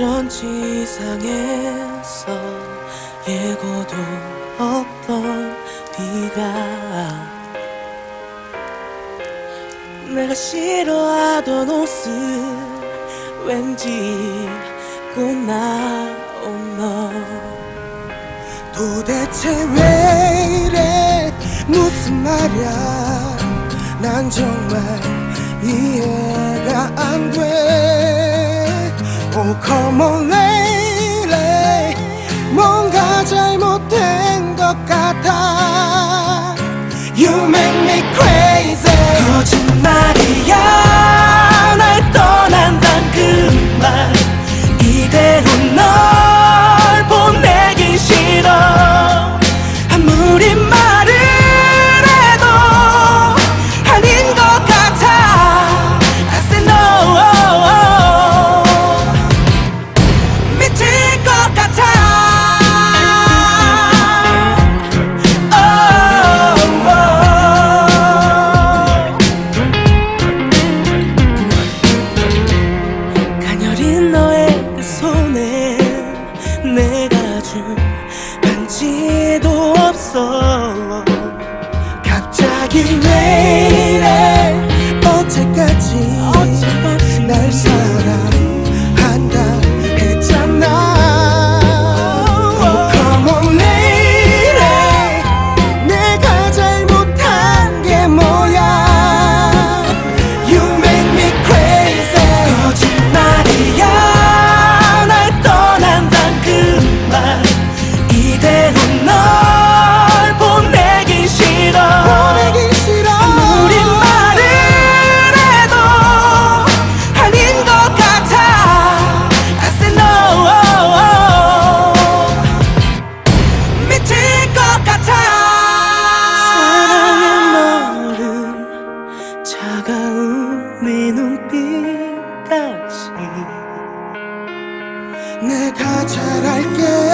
전 지상에서 예고도 없던 네가 내가 싫어하던 옷을 왠지 입고 나온 너. 도대체 왜 이래? 무슨 말이야? 난 정말 이해가 안돼. Oh come on lady 뭔가 잘못된 것 같아 You make me crazy greater. 다 잘할게.